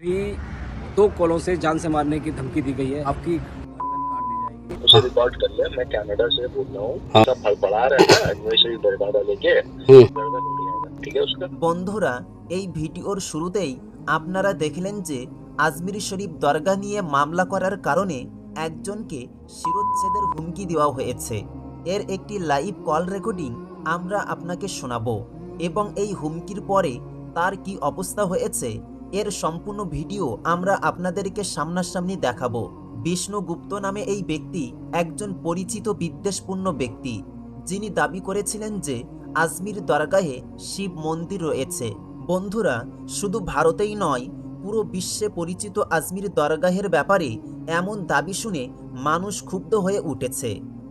भी दो कॉलों से जान से मारने की धमकी दी गई है आपकी गर्दन काट दी जाएगी उसे रिकॉर्ड कर ले मैं कनाडा से बोल रहा हूँ हाँ। सब फल पड़ा रहा है ना एनिवर्सरी दरबारा लेके হুম गर्दन उड़ जाएगा ठीक है उसका বন্ধুরা এই ভিডিওর শুরুতেই আপনারা দেখলেন যে আজমির শরীফ দরগা নিয়ে মামলা করার কারণে একজনকে শিরোচ্ছেদের হুমকি দেওয়া হয়েছে এর একটি লাইভ কল রেকর্ডিং আমরা আপনাকে শোনাবো এবং এই হুমকির পরে তার কি অবস্থা হয়েছে এর সম্পূর্ণ ভিডিও আমরা আপনাদেরকে সামনাসামনি দেখাবো। বিষ্ণুগুপ্ত নামে এই ব্যক্তি একজন পরিচিত বিদ্বেষপূর্ণ ব্যক্তি, যিনি দাবি করেছিলেন যে আজমির দরগাহে শিব মন্দির রয়েছে। বন্ধুরা, শুধু ভারতেই নয়, পুরো বিশ্বে পরিচিত আজমির দরগাহের ব্যাপারে এমন দাবি শুনে মানুষ ক্ষুব্ধ হয়ে উঠেছে।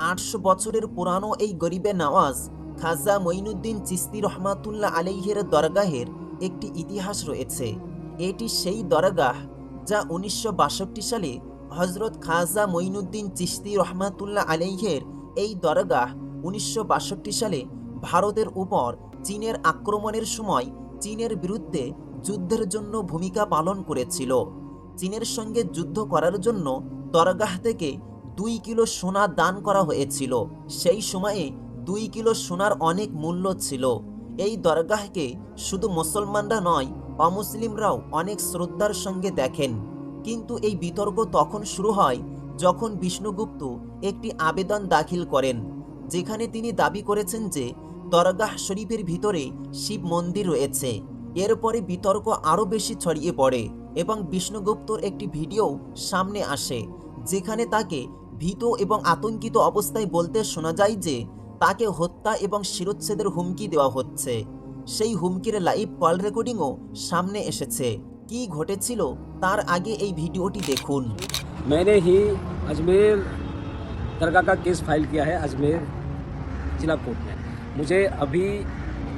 আটশো বছরের পুরানো এই গরিবে নওয়াজ, খাজা মঈনুদ্দিন চিস্তি রহমাতুল্লাহ আলাইহের দরগাহের একটি ইতিহাস রয়েছে। এটি সেই দরগাহ যা উনিশশো বাষট্টি সালে হজরত খাজা মঈনুদ্দিন চিস্তি রহমাতুল্লাহ আলাইহের এই দরগাহ উনিশশো বাষট্টি সালে ভারতের উপর চীনের আক্রমণের সময় চীনের বিরুদ্ধে যুদ্ধের জন্য ভূমিকা পালন করেছিল। চীনের সঙ্গে যুদ্ধ করার জন্য দরগাহ থেকে দুই কিলো সোনা দান করা হয়েছিল। সেই সময়ে দুই কিলো সোনার অনেক মূল্য ছিল। এই দরগাহকে শুধু মুসলমানরা নয় অমুসলিমরাও অনেক শ্রদ্ধার সঙ্গে দেখেন। কিন্তু এই বিতর্ক তখন শুরু হয় যখন বিষ্ণুগুপ্ত একটি আবেদন দাখিল করেন, যেখানে তিনি দাবি করেছেন যে দরগাহ শরীফের ভিতরে শিব মন্দির রয়েছে। এরপরে বিতর্ক আরও বেশি ছড়িয়ে পড়ে এবং বিষ্ণুগুপ্তর একটি ভিডিও সামনে আসে, যেখানে তাকে ভীত এবং আতঙ্কিত অবস্থায় বলতে শোনা যায় যে তাকে হত্যা এবং শিরোচ্ছেদের হুমকি দেওয়া হচ্ছে। সেই হুমকির লাইভ কল রেকর্ডিংও সামনে এসেছে কি ঘটেছিল তার আগে এই ভিডিওটি দেখুন मैंने ही अजमेर दरगाह का केस फाइल किया है अजमेर जिला कोर्ट में मुझे अभी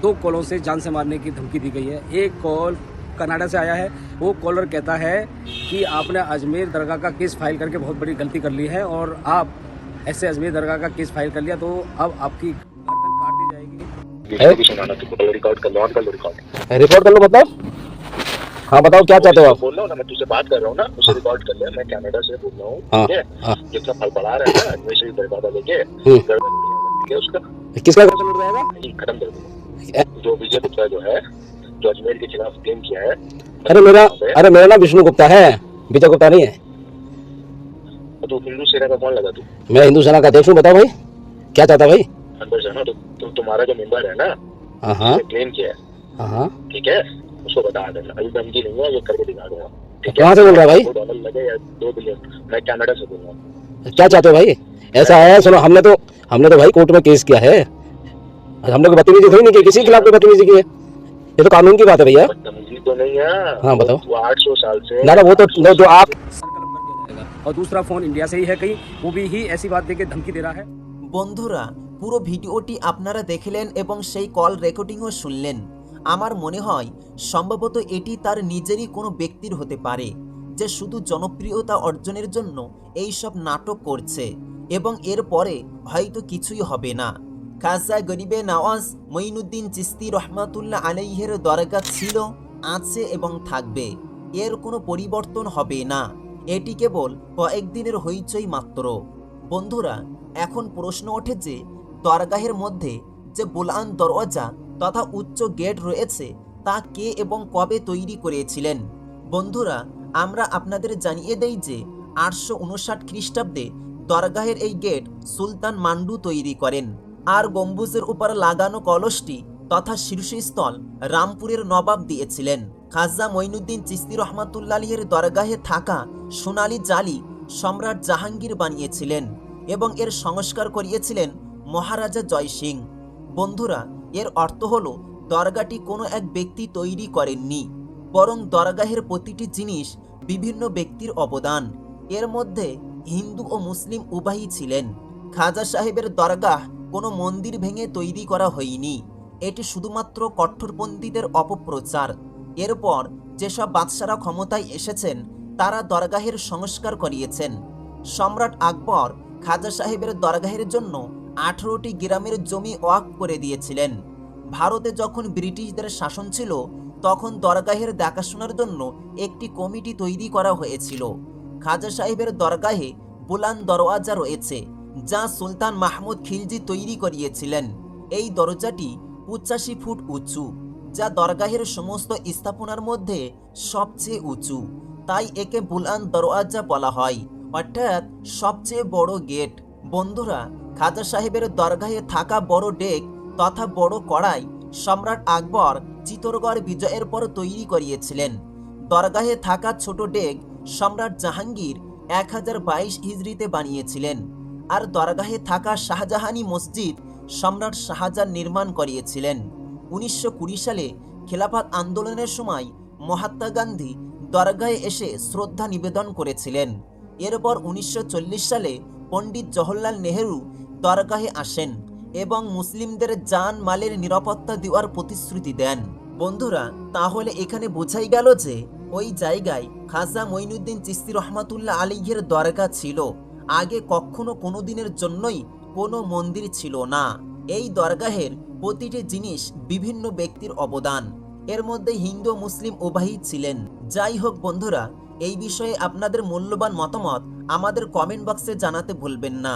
दो कॉलों से जान से मारने की धमकी दी गई है एक कॉल कनाडा से आया है वो कॉलर कहता है कि आपने अजमेर दरगाह का केस फाइल करके बहुत बड़ी गलती कर ली है और आप ऐसे अजमेर दरगाह का केस फाइल कर लिया तो अब आपकी रिकॉर्ड कर लो कर लो रिकॉर्ड रिकॉर्ड कर लो मतलब? हाँ बताओ क्या चाहते हो आप? बोल रहा हूँ ना मैं तुझसे बात कर रहा हूँ ना उसे रिकॉर्ड कर ले मैं कनाडा से बोल रहा हूँ हाँ, ठीक है? हाँ। जितना फल पड़ा रहा है ना एनिवर्सरी दरबारा लेके है उसका? किसका गर्दन उड़ जाएगा खत्म कर दूँगा। जो विजय गुप्ता जो है जो अजमेर के खिलाफ क्लेम किया है अरे मेरा अरे मेरा नाम विष्णु गुप्ता है विजय गुप्ता नहीं है। तू हिंदू सेना का कौन लगा तू? मैं हिंदू सेना का अध्यक्ष हूँ बताओ भाई क्या चाहता भाई? अंदर से ना तो, तो तुम्हारा जो मेंबर है ना हाँ हाँ क्लेम किया है हाँ हाँ ठीक है उसको बता देना अभी धमकी नहीं है ये करके दिखा दूंगा ठीक कहाँ से बोल रहा है भाई दो डॉलर लगे या दो बिलियन मैं कनाडा से बोल रहा हूँ क्या चाहते हो भाई ऐसा है सुनो हमने तो हमने तो भाई कोर्ट में केस किया है हम लोग बदतमीजी थोड़ी नहीं की किसी के खिलाफ कोई बदतमीजी की है ये तो कानून की बात है भैया बदतमीजी तो नहीं है हाँ, बताओ। वो आठ सौ साल से ना ना वो तो वो जो आप सर्कल कर दिया जाएगा और दूसरा फोन इंडिया से ही है कहीं वो भी ही ऐसी बात देके धमकी दे रहा है বন্ধুরা পুরো ভিডিওটি আপনারা দেখলেন এবং সেই কল রেকর্ডিংও শুনলেন। আমার মনে হয়, সম্ভবত এটি তার নিজেরই কোনো ব্যক্তির হতে পারে, যে শুধু জনপ্রিয়তা অর্জনের জন্য এই সব নাটক করছে এবং এরপরে হয়তো কিছুই হবে না। খাজা গরিবে নওয়াজ মঈনুদ্দিন চিস্তি রহমাতুল্লাহ আলাইহের দরগা ছিল, আছে এবং থাকবে। এর কোনো পরিবর্তন হবে না। এটি কেবল কয়েকদিনের হইচই মাত্র। বন্ধুরা, এখন প্রশ্ন ওঠে যে দরগাহের মধ্যে যে বুলান দরওয়াজা তথা উচ্চ গেট রয়েছে, তা কে এবং কবে তৈরি করেছিলেন? বন্ধুরা, আমরা আপনাদের জানিয়ে দেই যে আটশো উনষাট খ্রিস্টাব্দে দরগাহের এই গেট সুলতান মান্ডু তৈরি করেন। আর গম্বুজের উপর লাগানো কলসটি তথা শীর্ষস্থল রামপুরের নবাব দিয়েছিলেন। খাজা মঈনুদ্দিন চিস্তি রহমাতুল্লাহের দরগাহে থাকা সোনালি জালি সম্রাট জাহাঙ্গীর বানিয়েছিলেন এবং এর সংস্কার করিয়েছিলেন মহারাজা জয় সিং। বন্ধুরা, এর অর্থ হল, দরগাটি কোনো এক ব্যক্তি তৈরি করেননি, বরং দরগাহের প্রতিটি জিনিস বিভিন্ন ব্যক্তির অবদান। এর মধ্যে হিন্দু ও মুসলিম উভয়ই ছিলেন। খাজা সাহেবের দরগাহ কোনো মন্দির ভেঙে তৈরি করা হয়নি। এটি শুধুমাত্র কঠোরপন্থীদের অপপ্রচার। এরপর যেসব বাদশারা ক্ষমতায় এসেছেন, তারা দরগাহের সংস্কার করিয়েছেন। সম্রাট আকবর খাজা সাহেবের দরগাহের জন্য আঠারোটি গ্রামের জমি ওয়াক করে দিয়েছিলেন। ভারতে যখন ব্রিটিশদের শাসন ছিল, তখন দরগাহের দেখাশোনার জন্য একটি কমিটি তৈরি করা হয়েছিল। খাজা সাহেবের দরগাহে বুলান দরওয়াজা রয়েছে, যা সুলতান মাহমুদ খিলজি তৈরি করিয়েছিলেন। এই দরজাটি পঁচাশি ফুট উঁচু, যা দরগাহের সমস্ত স্থাপনার মধ্যে সবচেয়ে উঁচু। তাই একে বুলান দরওয়াজা বলা হয়, অর্থাৎ সবচেয়ে বড় গেট। বন্ধুরা খাজা সাহেবের দরগাহে থাকা বড় ডেক তথা বড় কড়াই সম্রাট আকবর চিতরগড় বিজয়ের পর তৈরি করিয়েছিলেন। দরগাহে থাকা ছোট ডেক সম্রাট জাহাঙ্গীর এক হাজার বাইশ হিজড়িতে বানিয়েছিলেন আর দরগাহে থাকা শাহজাহানি মসজিদ সম্রাট শাহজাহান নির্মাণ করিয়েছিলেন। উনিশশো কুড়ি সালে খেলাফত আন্দোলনের সময় মহাত্মা গান্ধী দরগাহে এসে শ্রদ্ধা নিবেদন করেছিলেন। এরপর উনিশশো চল্লিশ সালে পণ্ডিত জওহরলাল নেহেরু দরগাহে আসেন এবং মুসলিমদের জান মালের নিরাপত্তা দেওয়ার প্রতিশ্রুতি দেন। বন্ধুরা, তাহলে এখানে বোঝাই গেল যে ওই জায়গায় খাজা মঈনুদ্দিন চিস্তি রহমাতুল্লাহ আলীহের দরগা ছিল। আগে কখনো কোনো দিনের জন্যই কোনো মন্দির ছিল না। এই দরগাহের প্রতিটি জিনিস বিভিন্ন ব্যক্তির অবদান। এর মধ্যে হিন্দু, মুসলিম উভয়ই ছিলেন। যাই হোক বন্ধুরা, এই বিষয়ে আপনাদের মূল্যবান মতামত আমাদের কমেন্ট বক্সে জানাতে ভুলবেন না।